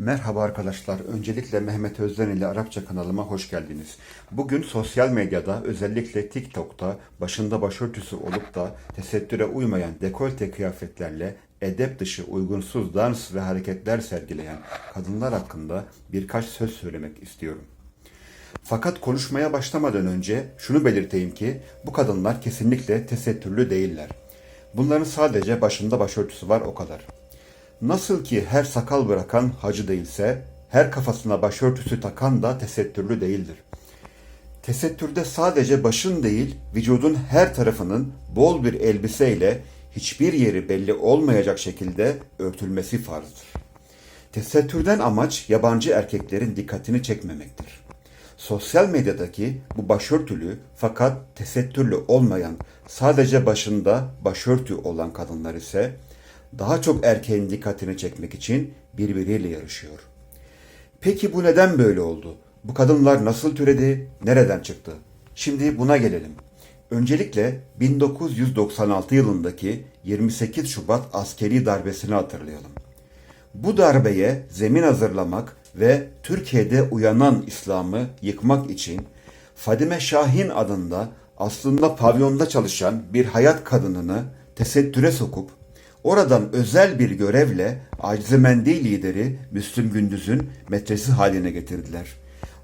Merhaba arkadaşlar. Öncelikle Mehmet Özden ile Arapça kanalıma hoş geldiniz. Bugün sosyal medyada özellikle TikTok'ta başında başörtüsü olup da tesettüre uymayan dekolte kıyafetlerle edep dışı uygunsuz dans ve hareketler sergileyen kadınlar hakkında birkaç söz söylemek istiyorum. Fakat konuşmaya başlamadan önce şunu belirteyim ki bu kadınlar kesinlikle tesettürlü değiller. Bunların sadece başında başörtüsü var o kadar. Nasıl ki her sakal bırakan hacı değilse, her kafasına başörtüsü takan da tesettürlü değildir. Tesettürde sadece başın değil, vücudun her tarafının bol bir elbiseyle hiçbir yeri belli olmayacak şekilde örtülmesi farzdır. Tesettürden amaç yabancı erkeklerin dikkatini çekmemektir. Sosyal medyadaki bu başörtülü fakat tesettürlü olmayan, sadece başında başörtü olan kadınlar ise daha çok erkeğin dikkatini çekmek için birbiriyle yarışıyor. Peki bu neden böyle oldu? Bu kadınlar nasıl türedi, nereden çıktı? Şimdi buna gelelim. Öncelikle 1996 yılındaki 28 Şubat askeri darbesini hatırlayalım. Bu darbeye zemin hazırlamak ve Türkiye'de uyanan İslam'ı yıkmak için Fadime Şahin adında aslında pavyonda çalışan bir hayat kadınını tesettüre sokup oradan özel bir görevle Acizemendi lideri Müslüm Gündüz'ün metresi haline getirdiler.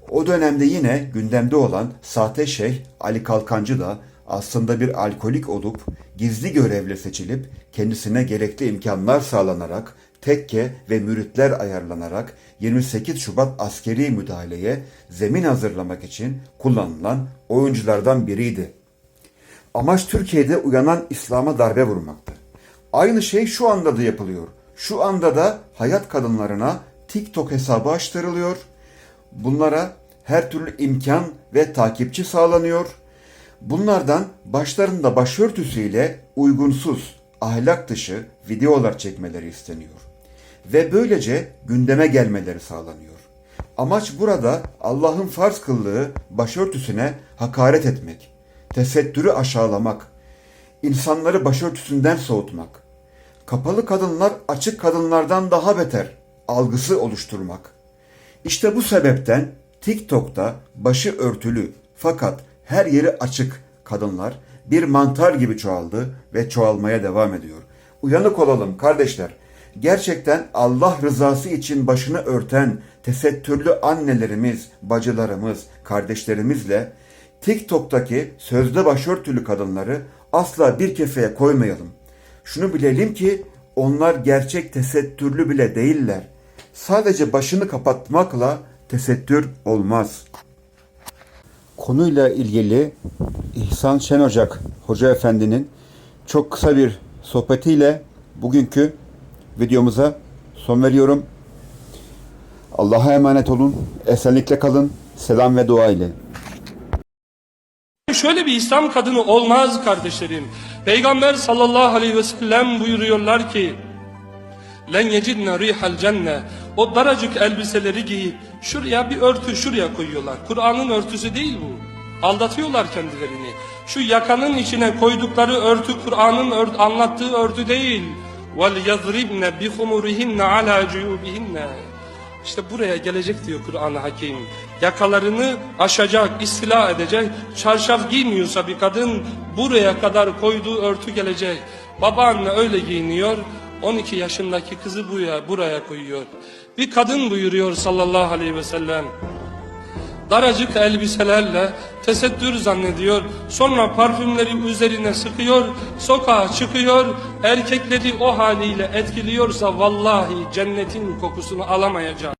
O dönemde yine gündemde olan sahte şeyh Ali Kalkancı da aslında bir alkolik olup gizli görevle seçilip kendisine gerekli imkanlar sağlanarak tekke ve müritler ayarlanarak 28 Şubat askeri müdahaleye zemin hazırlamak için kullanılan oyunculardan biriydi. Amaç Türkiye'de uyanan İslam'a darbe vurmaktı. Aynı şey şu anda da yapılıyor. Şu anda da hayat kadınlarına TikTok hesabı açtırılıyor. Bunlara her türlü imkan ve takipçi sağlanıyor. Bunlardan başlarında başörtüsüyle uygunsuz, ahlak dışı videolar çekmeleri isteniyor. Ve böylece gündeme gelmeleri sağlanıyor. Amaç burada Allah'ın farz kıldığı başörtüsüne hakaret etmek, tesettürü aşağılamak, insanları başörtüsünden soğutmak, kapalı kadınlar açık kadınlardan daha beter algısı oluşturmak. İşte bu sebepten TikTok'ta başı örtülü fakat her yeri açık kadınlar bir mantar gibi çoğaldı ve çoğalmaya devam ediyor. Uyanık olalım kardeşler. Gerçekten Allah rızası için başını örten tesettürlü annelerimiz, bacılarımız, kardeşlerimizle TikTok'taki sözde başörtülü kadınları asla bir kefeye koymayalım. Şunu bilelim ki onlar gerçek tesettürlü bile değiller. Sadece başını kapatmakla tesettür olmaz. Konuyla ilgili İhsan Şen Ocak Hoca Efendi'nin çok kısa bir sohbetiyle bugünkü videomuza son veriyorum. Allah'a emanet olun. Esenlikle kalın. Selam ve dua ile. Şöyle bir İslam kadını olmaz kardeşlerim. Peygamber sallallahu aleyhi ve sellem buyuruyorlar ki len yecidne rihal cenne o daracık elbiseleri giyip şuraya bir örtü şuraya koyuyorlar. Kur'an'ın örtüsü değil bu. Aldatıyorlar kendilerini. Şu yakanın içine koydukları örtü Kur'an'ın ört, anlattığı örtü değil. Vel yadribne bi humurihinne ala cuyubihinne. İşte buraya gelecek diyor Kur'an-ı Hakim. Yakalarını aşacak, istila edecek. Çarşaf giymiyorsa bir kadın buraya kadar koyduğu örtü gelecek. Babaanne öyle giyiniyor. 12 yaşındaki kızı buraya, buraya koyuyor. Bir kadın buyuruyor sallallahu aleyhi ve sellem. Daracık elbiselerle tesettür zannediyor. Sonra parfümleri üzerine sıkıyor. Sokağa çıkıyor. Erkekleri o haliyle etkiliyorsa vallahi cennetin kokusunu alamayacak.